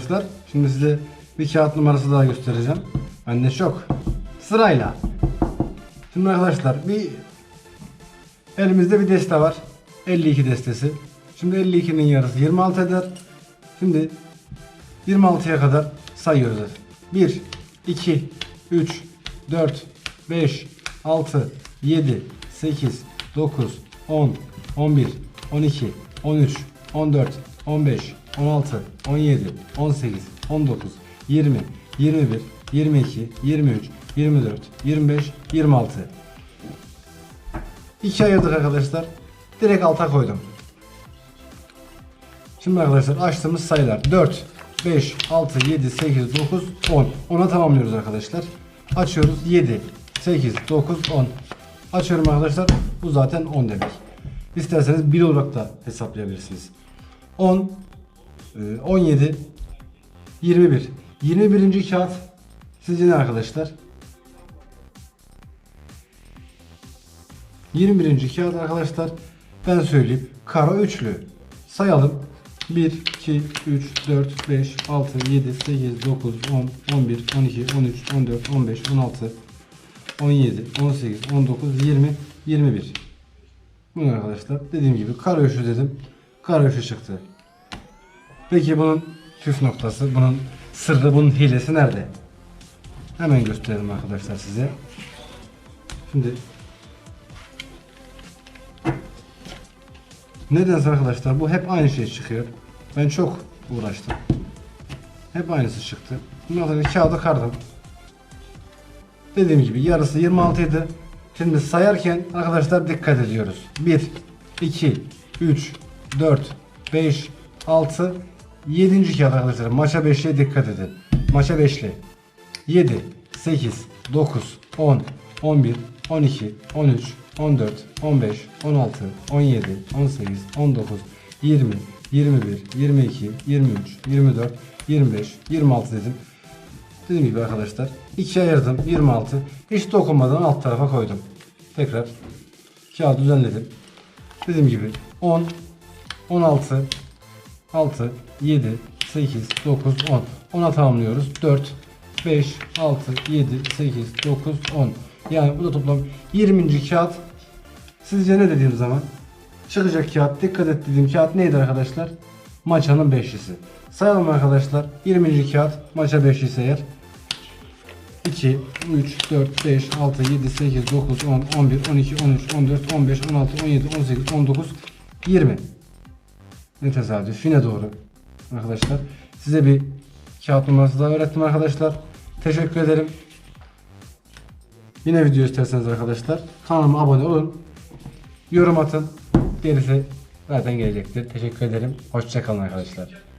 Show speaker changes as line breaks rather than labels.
arkadaşlar. Şimdi size bir kağıt numarası daha göstereceğim. Bende çok. Sırayla. Şimdi arkadaşlar bir elimizde bir deste var. 52 destesi. Şimdi 52'nin yarısı 26 eder. Şimdi 26'ya kadar sayıyoruz. 1, 2, 3, 4, 5, 6, 7, 8, 9, 10, 11, 12, 13, 14, 15, 16, 17, 18, 19, 20, 21, 22, 23, 24, 25, 26. İki ayırdık arkadaşlar. Direkt alta koydum. Şimdi arkadaşlar açtığımız sayılar 4, 5, 6, 7, 8, 9, 10. 10'a tamamlıyoruz arkadaşlar. Açıyoruz 7, 8, 9, 10. Açıyorum arkadaşlar. Bu zaten 10 demek. İsterseniz 1 olarak da hesaplayabilirsiniz. 10, 17 21 21. kağıt sizce ne arkadaşlar? 21. kağıt arkadaşlar ben söyleyeyim kara üçlü sayalım 1 2 3 4 5 6 7 8 9 10 11 12 13 14 15 16 17 18 19 20 21 Bunlar arkadaşlar dediğim gibi kara üçlü dedim kara üçlü çıktı Peki bunun püf noktası, bunun sırrı, bunun hilesi nerede? Hemen gösterelim arkadaşlar size. Şimdi Nedense arkadaşlar bu hep aynı şey çıkıyor. Ben çok uğraştım. Hep aynısı çıktı. Bundan sonra kağıdı kardım. Dediğim gibi yarısı 26 idi. Şimdi sayarken arkadaşlar dikkat ediyoruz. 1, 2, 3, 4, 5, 6, 7. kağıt arkadaşlar. Maça beşliye dikkat edin. Maça beşli. 7, 8, 9, 10, 11, 12, 13, 14, 15, 16, 17, 18, 19, 20, 21, 22, 23, 24, 25, 26 dedim. Dediğim gibi arkadaşlar ikiye ayırdım 26. Hiç dokunmadan alt tarafa koydum. Tekrar kağıdı düzenledim. Dediğim gibi 10, 16, 6, 7, 8, 9, 10. 10'a tamamlıyoruz. 4, 5, 6, 7, 8, 9, 10. Yani bu da toplam 20. kağıt. Sizce ne dediğim zaman? Çıkacak kağıt, dikkat et dediğim kağıt neydi arkadaşlar? Maçanın 5'lisi. Sayalım arkadaşlar. 20. kağıt maça 5 ise eğer. 2, 3, 4, 5, 6, 7, 8, 9, 10, 11, 12, 13, 14, 15, 16, 17, 18, 19, 20. Ne tesadüf. Yine doğru arkadaşlar. Size bir kağıt numarası daha öğrettim arkadaşlar. Teşekkür ederim. Yine video isterseniz arkadaşlar kanalıma abone olun. Yorum atın. Gerisi zaten gelecektir. Teşekkür ederim. Hoşçakalın arkadaşlar.